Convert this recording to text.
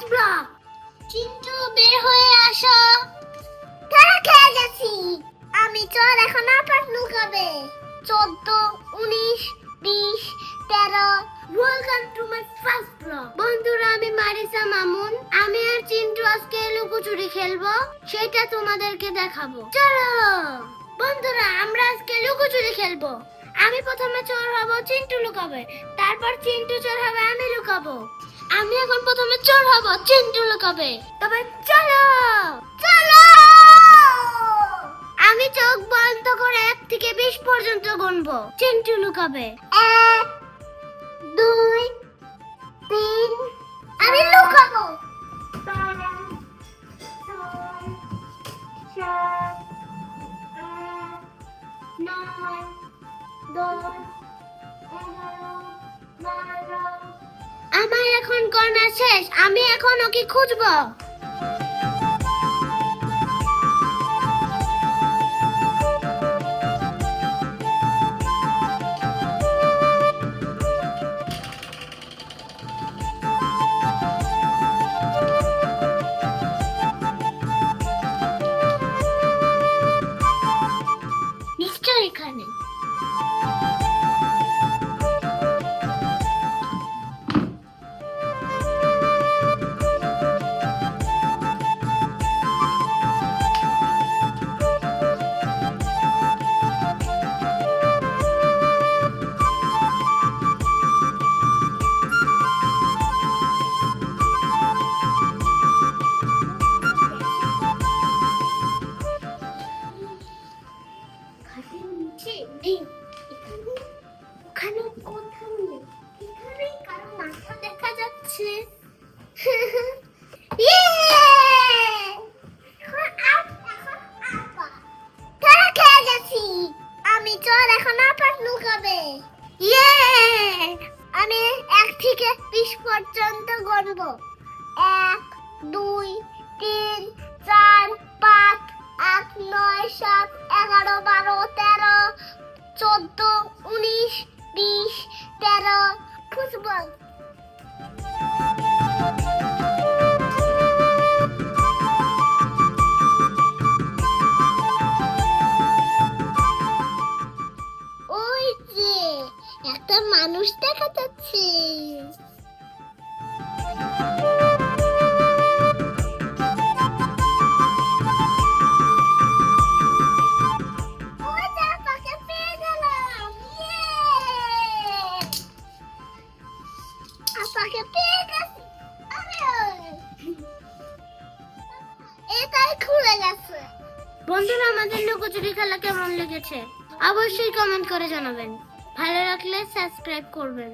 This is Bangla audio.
ফার্স্ট ব্লক বের হয়ে আসো। তারা খেয়ে গেছি আমি চল এখন আপাত লুকাবে চোদ্দ, উনিশ, বিশ, তেরো। Welcome to my first blog বন্ধুরা, আমি মারিসা মামুন। আমি আর চিন্টু আজকে লুকোচুরি খেলব। সেটা তোমাদেরকে দেখাবো। চলো! বন্ধুরা, আমরা আজকে লুকোচুরি খেলব। আমি প্রথমে চোর হব, চিন্টু লুকাবে। তারপর চিন্টু চোর হবে, আমি লুকাবো। আমি এখন প্রথমে চোর হব চিন্টু লুকাবে। তবে চলো চলো! আমি চোখ বন্ধ করে এক থেকে বিশ পর্যন্ত গুনবো। চিন্টু লুকাবে। এক দুই তিন আমি লুকাবো। নয়, দশ, এগারো, বারো। আমার এখন গণনা শেষ আমি এখন ওকে খুঁজবো? ওখানে কোথাও নেই এখানেই কারও মাথা দেখা যাচ্ছে আমি চল এখন আপার লুকাবে আমি এক থেকে বিশ পর্যন্ত গণবো এক, দুই, তিন, চার, পাঁচ। তেরো ফুটবল ওই যে একটা মানুষ দেখা যাচ্ছে বন্ধুরা আমাদের লুকোচুরি খেলা কেমন লেগেছে? অবশ্যই কমেন্ট করে জানাবেন। ভালো রাখলে সাবস্ক্রাইব করবেন।